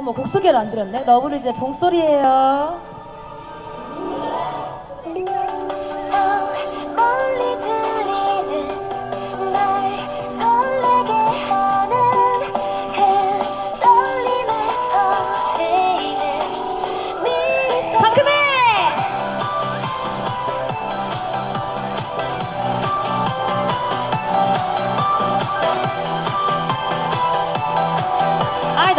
어머 곡 소개를 안 드렸네. 러브리즈의 종소리예요.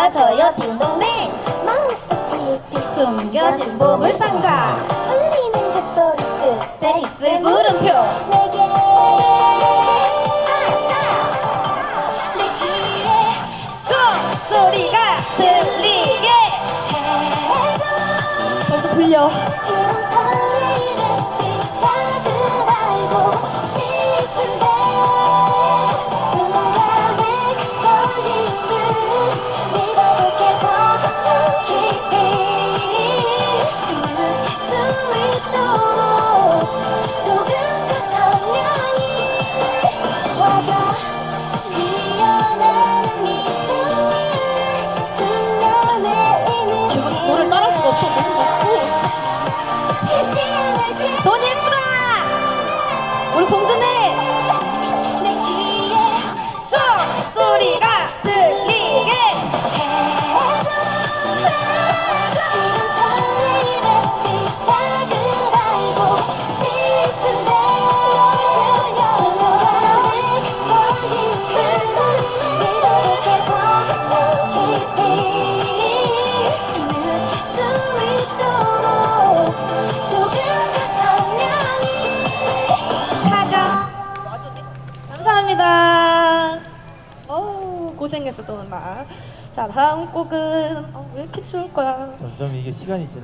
들려줘요 딩동댕 마음속 깊이 숨겨진 보물상자. 울리는 그 소리 끝에 있을 물음표. 내게 내 귀에 종소리가 들리게. 해줘 벌써 들려. 우리 고생했어, 또 나. 자, 다음 곡은, 어, 왜 이렇게 추울 거야? 점점 이게 시간이 지나